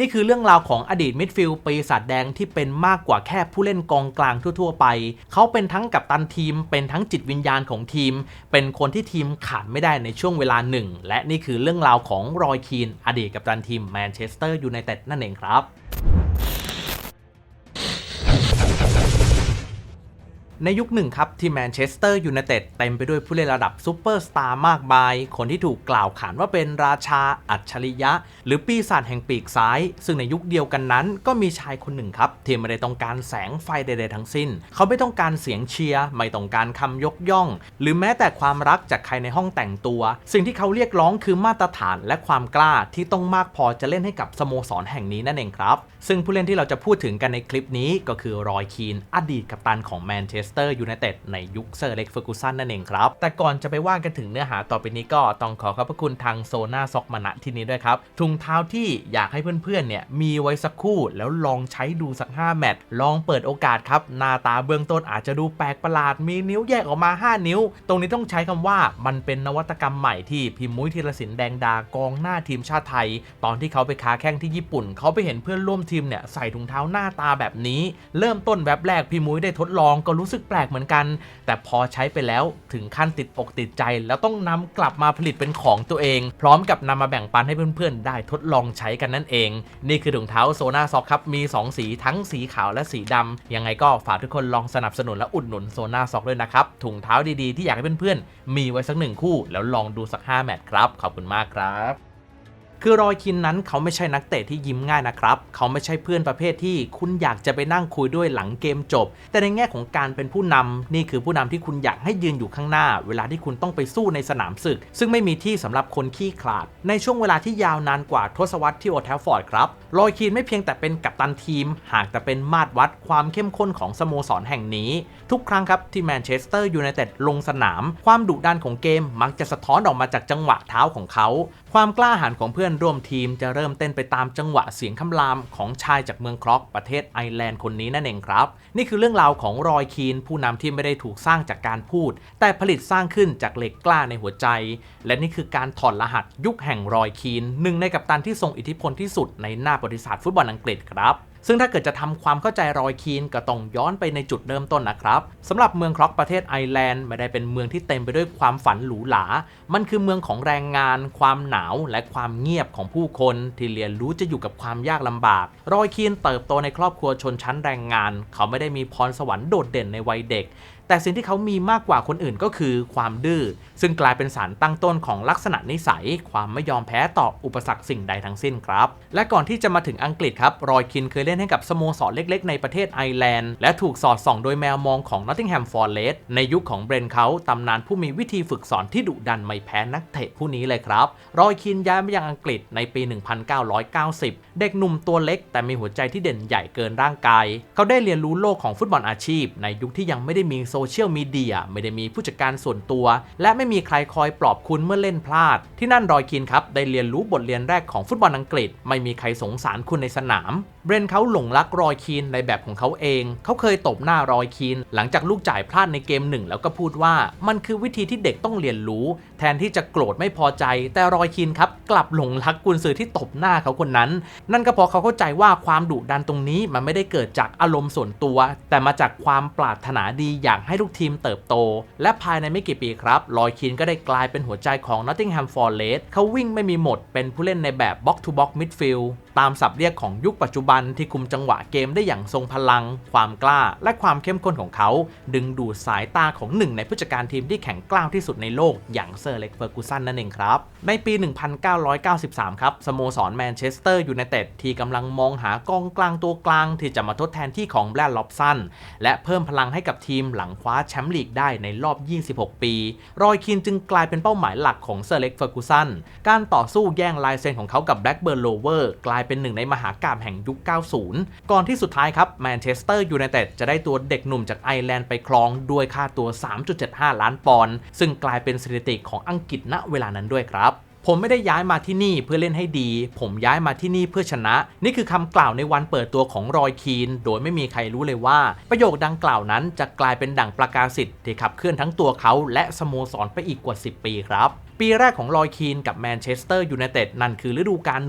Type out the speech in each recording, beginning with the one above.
นี่คือเรื่องราวของอดีตมิดฟิลด์ปีศาจแดงที่เป็นมากกว่าแค่ผู้เล่นกองกลางทั่ว ๆ ไป เขาเป็นทั้งกัปตันทีม เป็นทั้งจิตวิญญาณของทีม เป็นคนที่ทีมขาดไม่ได้ในช่วงเวลาหนึ่ง และนี่คือเรื่องราวของรอยคีน อดีตกัปตันทีมแมนเชสเตอร์ยูไนเต็ดนั่นเองครับ ในยุคหนึ่งครับที่แมนเชสเตอร์ยูไนเต็ดเต็มไปด้วยผู้เล่นระดับซูเปอร์สตาร์มากมาย คนที่ถูกกล่าวขานว่าเป็นราชาอัจฉริยะ หรือปีศาจแห่งปีกซ้าย ซึ่งในยุคเดียวกันนั้น ก็มีชายคนหนึ่งครับ ที่ไม่ได้ต้องการแสงไฟใดๆทั้งสิ้น เขาไม่ต้องการเสียงเชียร์ไม่ต้องการคำยกย่อง หรือแม้แต่ความรักจากใครในห้องแต่งตัว สิ่งที่เขาเรียกร้องคือมาตรฐานและความกล้าที่ต้องมากพอจะเล่นให้กับสโมสรแห่งนี้นั่นเองครับซึ่งผู้เล่นที่เราจะพูดถึงกันในคลิปนี้ก็คือรอยคีนอดีตกัปตันของแมนเชสเตอร์ยูไนเต็ดในยุคเซอร์เล็กเฟอร์กูสันนั่นเองครับ แต่ก่อนจะไปว่ากันถึงเนื้อหาต่อไปนี้ก็ต้องขอขอบพระคุณทางโซนาซ็อกมาณที่นี้ด้วยครับถุงเท้าที่อยากให้เพื่อนๆเนี่ยมีไว้สักคู่แล้วลองใช้ดูสัก 5 แมตช์ลองเปิดโอกาสครับ หน้าตาเบื้องต้นอาจจะดูแปลกประหลาดมีนิ้วแยกออกมา 5 นิ้ว ตรงนี้ต้องใช้คำว่ามันเป็นนวัตกรรมใหม่ที่พิมมุ้ยธีรศิลป์แดงดากองหน้าทีมชาติไทย ตอนที่เขาไปค้าแข่งที่ญี่ปุ่น เขาไปเห็นเพื่อนร่วมทีมเนี่ยใส่ถุงเท้าหน้าตาแบบนี้ เริ่มต้นแว็บแรกพี่มุ้ยได้ทดลองก็รู้สึกแปลกเหมือนกัน แต่พอใช้ไปแล้วถึงขั้นติดอกติดใจ แล้วต้องนำกลับมาผลิตเป็นของตัวเอง พร้อมกับนำมาแบ่งปันให้เพื่อนๆ ได้ทดลองใช้กันนั่นเอง นี่คือถุงเท้าโซนาซ็อกครับมี 2 สีทั้งสีขาวและสีดำยังไงก็ฝากทุกคนลองสนับสนุนและอุดหนุนโซนาซ็อกด้วยนะครับถุงเท้าดีๆที่อยากให้เพื่อนๆมีไว้สักหนึ่งคู่ แล้วลองดูสัก5แมตช์ครับขอบคุณมากครับ คือรอยคินนั้นเขาไม่ใช่นักเตะที่ยิ้มง่ายนะครับ เขาไม่ใช่เพื่อนประเภทที่คุณอยากจะไปนั่งคุยด้วยหลังเกมจบ แต่ในแง่ของการเป็นผู้นำนี่คือผู้นำที่คุณอยากให้ยืนอยู่ข้างหน้า เวลาที่คุณต้องไปสู้ในสนามศึก ซึ่งไม่มีที่สำหรับคนขี้ขลาด ในช่วงเวลาที่ยาวนานกว่าทศวรรษที่โอแทฟฟอร์ดครับรอยคีนไม่เพียงแต่เป็นกัปตันทีม หากแต่เป็นมาตรวัดความเข้มข้นของสโมสรแห่งนี้ ทุกครั้งครับที่แมนเชสเตอร์ยูไนเต็ดลงสนาม ความดุดันของเกมมักจะสะท้อนออกมาจากจังหวะเท้าของเขา ความกล้าหาญของเพื่อนร่วมทีมจะเริ่มเต้นไปตามจังหวะเสียงคำรามของชายจากเมืองครอกประเทศไอร์แลนด์คนนี้นั่นเองครับ นี่คือเรื่องราวของรอยคีนผู้นำที่ไม่ได้ถูกสร้างจากการพูด แต่ผลิตสร้างขึ้นจากเหล็กกล้าในหัวใจ และนี่คือการถอดรหัสยุคแห่งรอยคีนหนึ่งในกัปตันที่ทรงอิทธิพลที่สุดในหน้าประวัติศาสตร์ฟุตบอลอังกฤษครับ ซึ่งถ้าเกิดจะทำความเข้าใจรอยคีนก็ต้องย้อนไปในจุดเริ่มต้นนะครับสำหรับเมืองครอกประเทศไอร์แลนด์ไม่ได้เป็นเมืองที่เต็มไปด้วยความฝันหรูหรา มันคือเมืองของแรงงาน ความหนาวและความเงียบของผู้คนที่เรียนรู้จะอยู่กับความยากลำบาก รอยคีนเติบโตในครอบครัวชนชั้นแรงงาน เขาไม่ได้มีพรสวรรค์โดดเด่นในวัยเด็ก แต่สิ่งที่เขามีมากกว่าคนอื่นก็คือความดื้อ ซึ่งกลายเป็นสารตั้งต้นของลักษณะนิสัย ความไม่ยอมแพ้ต่ออุปสรรคสิ่งใดทั้งสิ้นครับ และก่อนที่จะมาถึงอังกฤษครับรอยคินเคยเล่นให้กับสโมสรเล็กๆ ในประเทศไอร์แลนด์ และถูกสอดส่องโดยแมวมองของ Nottingham Forest ในยุคของเบรนเขาตำนานผู้มีวิธีฝึกสอนที่ดุดันไม่แพ้นักเตะผู้นี้เลยครับ รอยคินย้ายมายังอังกฤษในปี 1990 เด็กหนุ่มตัวเล็ก แต่มีหัวใจที่เด่นใหญ่เกินร่างกาย เขาได้เรียนรู้โลกของฟุตบอลอาชีพ ในยุคที่ยังไม่ได้มีโซเชียลมีเดียไม่ได้มีผู้จัดการส่วนตัว และไม่มีใครคอยปลอบคุณเมื่อเล่นพลาด ที่นั่นรอยคินครับได้เรียนรู้บทเรียนแรกของฟุตบอลอังกฤษ ไม่มีใครสงสารคุณในสนาม เบรนเขาหลงรักรอยคีนในแบบของเขาเอง เขาเคยตบหน้ารอยคีนหลังจากลูกจ่ายพลาดในเกมหนึ่งแล้วก็พูดว่า มันคือวิธีที่เด็กต้องเรียนรู้ แทนที่จะโกรธไม่พอใจ แต่รอยคีนครับกลับหลงรักกุนซือที่ตบหน้าเขาคนนั้น นั่นก็เพราะเขาเข้าใจว่าความดุดันตรงนี้มันไม่ได้เกิดจากอารมณ์ส่วนตัว แต่มาจากความปรารถนาดีอยากให้ลูกทีมเติบโต และภายในไม่กี่ปีครับลอยคีนก็ได้กลายเป็นหัวใจของ Nottingham Forest เขาวิ่งไม่มีหมดเป็นผู้เล่นในแบบ box to box midfield ตามศัพท์เรียกของยุคปัจจุบันที่คุมจังหวะเกมได้อย่างทรงพลัง ความกล้า และความเข้มข้นของเขา ดึงดูดสายตาของหนึ่งในผู้จัดการทีมที่แข็งกร้าวที่สุดในโลกอย่างเซอร์เล็กเฟอร์กูสันนั่นเองครับ ในปี 1993 ครับสโมสรแมนเชสเตอร์ยูไนเต็ดที่กำลังมองหากองกลางตัวกลางที่จะมาทดแทนที่ของแบรดล็อบสันและเพิ่มพลังให้กับทีมหลังคว้าแชมป์ลีกได้ในรอบ 26 ปี รอยคินจึงกลายเป็นเป้าหมายหลักของเซอร์เล็กเฟอร์กูสันการต่อสู้แย่งลายเซ็นของเขากับแบล็กเบิร์นโลเวอร์กลายเป็นหนึ่งในมหากาพย์แห่งยุค 90 ก่อนที่สุดท้ายครับแมนเชสเตอร์ยูไนเต็ดจะได้ตัวเด็กหนุ่มจากไอร์แลนด์ไปครองด้วยค่าตัว 3.75 ล้านปอนด์ซึ่งกลายเป็นสถิติของอังกฤษณเวลานั้นด้วยครับผมไม่ได้ย้ายมาที่นี่เพื่อเล่นให้ดี ผมย้ายมาที่นี่เพื่อชนะ นี่คือคำกล่าวในวันเปิดตัวของรอยคีน โดยไม่มีใครรู้เลยว่า ประโยคดังกล่าวนั้นจะกลายเป็นดั่งประกาศสิทธิ์ที่ขับเคลื่อนทั้งตัวเขาและสโมสรไปอีกกว่า 10 ปีครับ ปีแรกของลอยคีนกับแมนเชสเตอร์ยูไนเต็ดนั่นคือฤดูกาล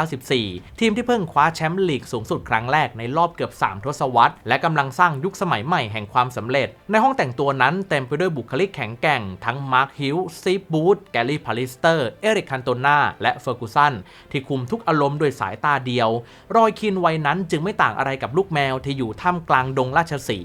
1993-94 ทีมที่เพิ่งคว้าแชมป์ลีกสูงสุดครั้งแรกในรอบเกือบ 3 ทศวรรษ และกำลังสร้างยุคสมัยใหม่แห่งความสำเร็จ ในห้องแต่งตัวนั้นเต็มไปด้วยบุคลิกแข็งแกร่ง ทั้งมาร์คฮิลซีบูธแกลลี่พาลิสเตอร์ เอริกคันโตนาและเฟอร์กูสันที่คุมทุกอารมณ์ด้วยสายตาเดียว รอยคีนวัยนั้นจึงไม่ต่างอะไรกับลูกแมวที่อยู่ท่ามกลางดงราชสี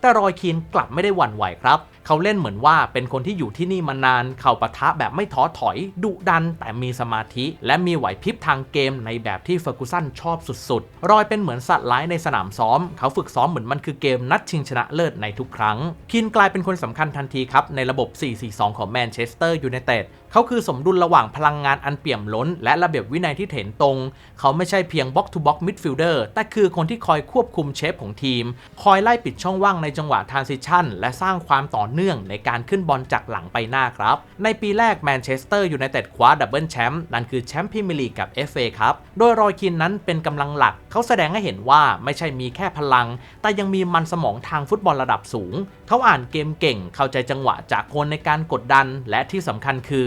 แต่รอยคีนกลับไม่ได้หวั่นไหวครับ เขาเล่นเหมือนว่าเป็นคนที่อยู่ที่นี่มานาน เข่าปะทะแบบไม่ท้อถอย ดุดัน แต่มีสมาธิ และมีไหวพริบทางเกมในแบบที่เฟอร์กูสันชอบสุดๆ รอยเป็นเหมือนสัตว์ร้ายในสนามซ้อม เขาฝึกซ้อมเหมือนมันคือเกมนัดชิงชนะเลิศในทุกครั้ง คินกลายเป็นคนสำคัญทันทีครับในระบบ 4-4-2 ของแมนเชสเตอร์ยูไนเต็ด เขาคือสมดุลระหว่างพลังงานอันเปี่ยมล้น และระเบียบวินัยที่เถนตรง เขาไม่ใช่เพียงบ็อกทูบ็อกมิดฟิลเดอร์แต่คือคนที่คอยควบคุมเชฟของทีม คอยไล่ปิดช่องว่างในจังหวะทรานซิชันและสร้างความต่อเนื่องในการขึ้นบอลจากหลังไปหน้าครับ ในปีแรกแมนเชสเตอร์ยูไนเต็ดคว้าดับเบิลแชมป์นั่นคือแชมป์พรีเมียร์ลีกกับ FA ครับ โดยรอยคินนั้นเป็นกำลังหลัก เขาแสดงให้เห็นว่าไม่ใช่มีแค่พลัง แต่ยังมีมันสมองทางฟุตบอลระดับสูง เขาอ่านเกมเก่ง เข้าใจจังหวะจากคนในการกดดัน และที่สำคัญคือ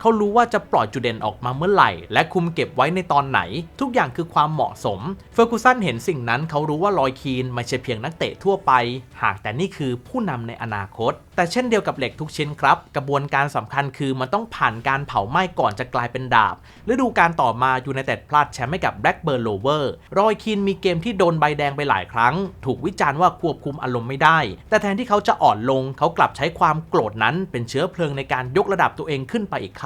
เขารู้ว่าจะปล่อยจุดเด่นออกมาเมื่อไหร่ และคุมเก็บไว้ในตอนไหน ทุกอย่างคือความเหมาะสม เฟอร์กูสันเห็นสิ่งนั้นเขารู้ว่าลอยคีนไม่ใช่เพียงนักเตะทั่วไป หากแต่นี่คือผู้นำในอนาคต แต่เช่นเดียวกับเหล็กทุกชิ้นครับ กระบวนการสำคัญคือมันต้องผ่านการเผาไหม้ก่อนจะกลายเป็นดาบฤดูการต่อมายูไนเต็ดพลาดแชมป์ให้กับแบล็กเบิร์นโลเวอร์รอยคีนมีเกมที่โดนใบแดงไปหลายครั้ง ถูกวิจารณ์ว่าควบคุมอารมณ์ไม่ได้ แต่แทนที่เขาจะอ่อนลง เขากลับใช้ความโกรธนั้นเป็นเชื้อเพลิงในการยกระดับตัวเองขึ้นไปอีกขั้น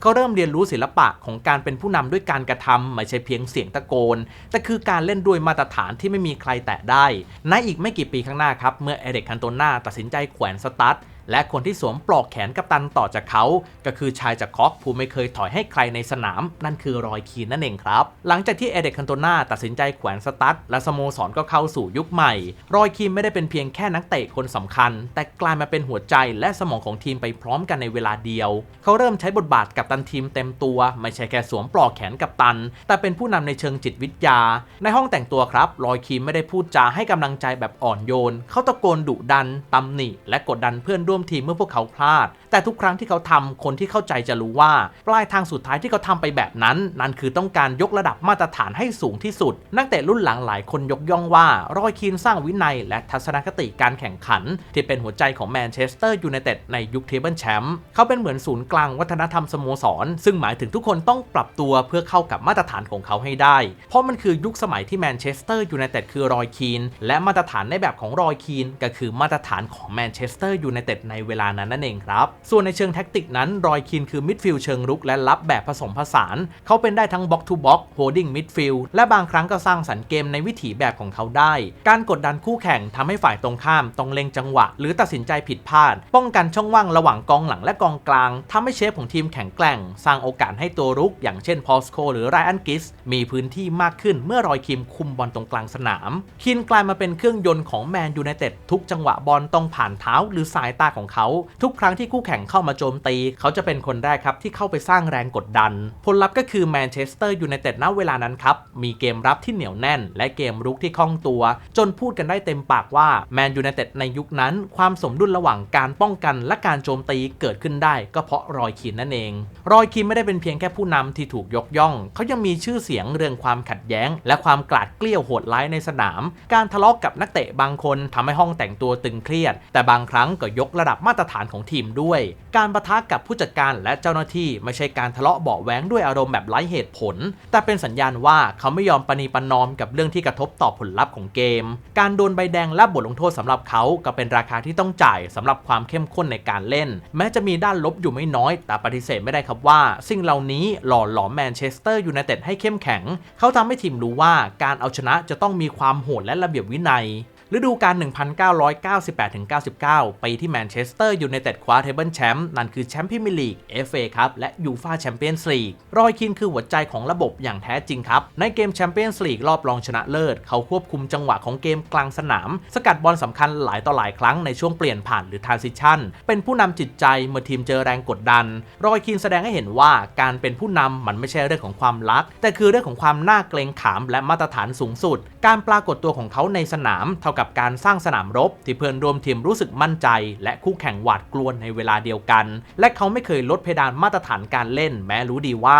เขาเริ่มเรียนรู้ศิลปะของการเป็นผู้นำด้วยการกระทำไม่ใช่เพียงเสียงตะโกน แต่คือการเล่นด้วยมาตรฐานที่ไม่มีใครแตะได้ในอีกไม่กี่ปีข้างหน้าครับเมื่อเอเริกคันโตนาตัดสินใจแขวนสตั๊ด และคนที่สวมปลอกแขนกัปตันต่อจากเขา ก็คือชายจากคอกผู้ไม่เคยถอยให้ใครในสนาม นั่นคือรอยคีนนั่นเองครับ หลังจากที่เอเดกคันโตนาตัดสินใจแขวนสตั๊ดและสโมสรก็เข้าสู่ยุคใหม่ รอยคีนไม่ได้เป็นเพียงแค่นักเตะคนสำคัญ แต่กลายมาเป็นหัวใจและสมองของทีมไปพร้อมกันในเวลาเดียว เขาเริ่มใช้บทบาทกับตันทีมเต็มตัว ไม่ใช่แค่สวมปลอกแขนกัปตัน แต่เป็นผู้นำในเชิงจิตวิทยา ในห้องแต่งตัวครับรอยคีนไม่ได้พูดจาให้กำลังใจแบบอ่อนโยน เขาตะโกนดุดันตำหนิและกดดันเพื่อนร่วมทีมเมื่อพวกเขาพลาด แต่ทุกครั้งที่เขาทำคนที่เข้าใจจะรู้ว่า ปลายทางสุดท้ายที่เขาทำไปแบบนั้น นั่นคือต้องการยกระดับมาตรฐานให้สูงที่สุด นักเตะรุ่นหลังหลายคนยกย่องว่า รอยคีนสร้างวินัย และทัศนคติการแข่งขัน ที่เป็นหัวใจของแมนเชสเตอร์ยูไนเต็ดในยุคเทเบิลแชมป์เขาเป็นเหมือนศูนย์กลางวัฒนธรรมสโมสร ซึ่งหมายถึงทุกคนต้องปรับตัวเพื่อเข้ากับมาตรฐานของเขาให้ได้ เพราะมันคือยุคสมัยที่แมนเชสเตอร์ยูไนเต็ดคือรอยคีนและมาตรฐานในแบบของรอยคีนก็คือมาตรฐานของแมนเชสเตอร์ยูไนเต็ดในเวลานั้นนั่นเองครับ ส่วนในเชิงแท็กติกนั้นรอยคีนคือมิดฟิลด์เชิงรุกและรับแบบผสมผสาน เขาเป็นได้ทั้งบ็อกทูบ็อกโฮดดิ้งมิดฟิลด์และบางครั้งก็สร้างสรรค์เกมในวิถีแบบของเขาได้ การกดดันคู่แข่งทำให้ฝ่ายตรงข้ามต้องเล็งจังหวะ หรือตัดสินใจผิดพลาด ป้องกันช่องว่างระหว่างกองหลังและกองกลางทำให้เชฟของทีมแข็งแกร่ง สร้างโอกาสให้ตัวรุก อย่างเช่นพอลสโคหรือไรอันกิสมีพื้นที่มากขึ้นเมื่อรอยคิมคุมบอลตรงกลางสนาม คินกลายมาเป็นเครื่องยนต์ของแมนยูไนเต็ดทุกจังหวะบอลต้องผ่านเท้าหรือสายตาของเขา ทุกครั้งที่คู่แข่งเข้ามาโจมตี เขาจะเป็นคนแรกครับที่เข้าไปสร้างแรงกดดัน ผลลัพธ์ก็คือแมนเชสเตอร์ยูไนเต็ดณเวลานั้นครับ มีเกมรับที่เหนียวแน่น และเกมรุกที่คล่องตัว จนพูดกันได้เต็มปากว่าแมนยูไนเต็ดในยุคนั้น ความสมดุลระหว่างการป้องกันและการโจมตีเกิดขึ้นได้ ก็เพราะรอยคีนนั่นเอง รอยคีนไม่ได้เป็นเพียงแค่ผู้นำที่ถูกยกย่อง เขายังมีชื่อเสียงเรื่องความขัดแย้ง และความกลาดเกลี้ยวโหดร้ายในสนาม การทะเลาะกกับนักเตะบางคนทำให้ห้องแต่งตัวตึงเครียด แต่บางครั้งก็ยกระดับมาตรฐานของทีมด้วย การประทะกับผู้จัดการและเจ้าหน้าที่ไม่ใช่การทะเลาะเบาะแว้งด้วยอารมณ์แบบไร้เหตุผล แต่เป็นสัญญาณว่าเขาไม่ยอมปณีประนอมกับเรื่องที่กระทบต่อผลลัพธ์ของเกม การโดนใบแดงและบทลงโทษสำหรับเขาก็เป็นราคาที่ต้องจ่ายสำหรับความเข้มข้นในการเล่น แม้จะมีด้านลบอยู่ไม่น้อย แต่ปฏิเสธไม่ได้ครับว่า สิ่งเหล่านี้หล่อหลอมแมนเชสเตอร์ยูไนเต็ดให้เข้มแข็ง เขาทำให้ทีมรู้ว่าการเอาชนะจะต้องมีความโหดและระเบียบวินัย ฤดูกาล 1998-99 ปีที่แมนเชสเตอร์ยูไนเต็ดคว้าเทเบิลแชมป์นั่นคือแชมป์พรีเมียร์ลีก FA ครับและยูฟาแชมเปี้ยนส์ลีกรอยคินคือหัวใจของระบบอย่างแท้จริงครับ ในเกมแชมเปี้ยนส์ลีกรอบรองชนะเลิศ เขาควบคุมจังหวะของเกมกลางสนาม สกัดบอลสำคัญหลายต่อหลายครั้งในช่วงเปลี่ยนผ่านหรือทรานซิชันเป็นผู้นำจิตใจเมื่อทีมเจอแรงกดดัน รอยคินแสดงให้เห็นว่าการเป็นผู้นำมันไม่ใช่เรื่องของความรัก แต่คือเรื่องของความน่าเกรงขามและมาตรฐานสูงสุด การปรากฏตัวของเขาในสนามเท่ากับการสร้างสนามรบ ที่เพื่อนร่วมทีมรู้สึกมั่นใจ และคู่แข่งหวาดกลัวในเวลาเดียวกัน และเขาไม่เคยลดเพดานมาตรฐานการเล่น แม้รู้ดีว่า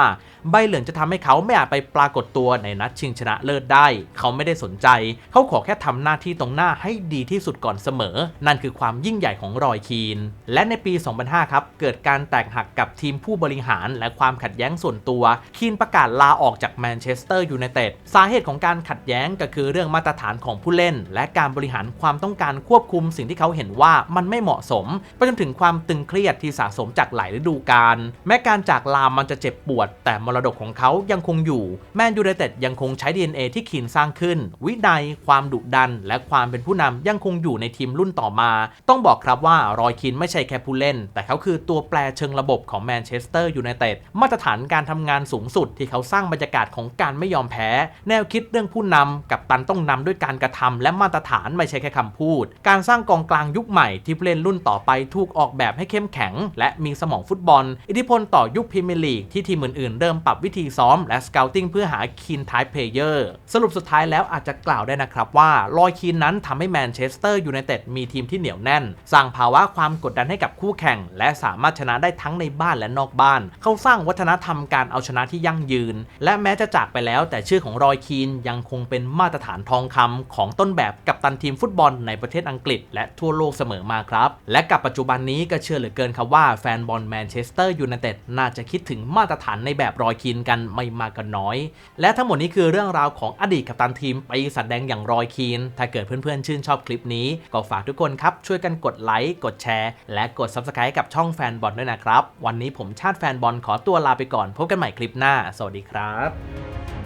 ใบเหลืองจะทำให้เขาไม่อาจไปปรากฏตัวในนัดชิงชนะเลิศได้ เขาไม่ได้สนใจ เขาขอแค่ทำหน้าที่ตรงหน้าให้ดีที่สุดก่อนเสมอ นั่นคือความยิ่งใหญ่ของรอยคีน และในปี 2005 ครับ เกิดการแตกหักกับทีมผู้บริหาร และความขัดแย้งส่วนตัว คีนประกาศลาออกจากแมนเชสเตอร์ยูไนเต็ด สาเหตุของการขัดแย้งก็คือเรื่องมาตรฐานของผู้เล่น และการบริหารความต้องการควบคุมสิ่งที่เขาเห็นว่ามันไม่เหมาะสมไปจนถึงความตึงเครียดที่สะสมจากหลายฤดูกาลแม้การจากลามันจะเจ็บปวด แต่มรดกของเขายังคงอยู่ แมนยูไนเต็ดยังคงใช้ DNA ที่คีนสร้างขึ้น วินัย ความดุดัน และความเป็นผู้นำยังคงอยู่ในทีมรุ่นต่อมา ต้องบอกครับว่ารอยคีนไม่ใช่แค่ผู้เล่น แต่เขาคือตัวแปรเชิงระบบของแมนเชสเตอร์ยูไนเต็ดมาตรฐานการทำงานสูงสุดที่เขาสร้างบรรยากาศของการไม่ยอมแพ้ แนวคิดเรื่องผู้นำกับตันต้องนำด้วยการกระทำและมาตรฐานไม่ใช่แค่คำพูด การสร้างกองกลางยุคใหม่ที่ผู้เล่นรุ่นต่อไปถูกออกแบบให้เข้มแข็ง และมีสมองฟุตบอล อิทธิพลต่อยุคพรีเมียร์ลีกที่ทีมอื่นๆ เริ่มปรับวิธีซ้อมและสเกลติ้งเพื่อหาคีนไทป์เพลเยอร์ สรุปสุดท้ายแล้วอาจจะกล่าวได้นะครับว่าลอยคีนนั้นทำให้แมนเชสเตอร์ยูไนเต็ดมีทีมที่เหนียวแน่น สร้างภาวะความกดดันให้กับคู่แข่ง และสามารถชนะได้ทั้งในบ้านและนอกบ้าน เขาสร้างวัฒนธรรมการเอาชนะที่ยั่งยืน และแม้จะจากไปแล้วแต่ชื่อของรอยคีนยังคงเป็นมาตรฐานทองคำของต้นแบบกับตันทีมฟุตบอลในประเทศอังกฤษ และทั่วโลกเสมอมาครับ และกับปัจจุบันนี้ก็เชื่อเหลือเกินครับว่าแฟนบอลแมนเชสเตอร์ยูไนเต็ดน่าจะคิดถึงมาตรฐานในแบบรอยคีนกันไม่มากก็น้อย และทั้งหมดนี้คือเรื่องราวของอดีตกัปตันทีมปีศาจแดงอย่างรอยคีน ถ้าเกิดเพื่อนๆชื่นชอบคลิปนี้ ก็ฝากทุกคนครับช่วยกันกดไลค์กดแชร์และกด Subscribe กับช่องแฟนบอลด้วยนะครับ วันนี้ผมชาติแฟนบอลขอตัวลาไปก่อนพบกันใหม่คลิปหน้า สวัสดีครับ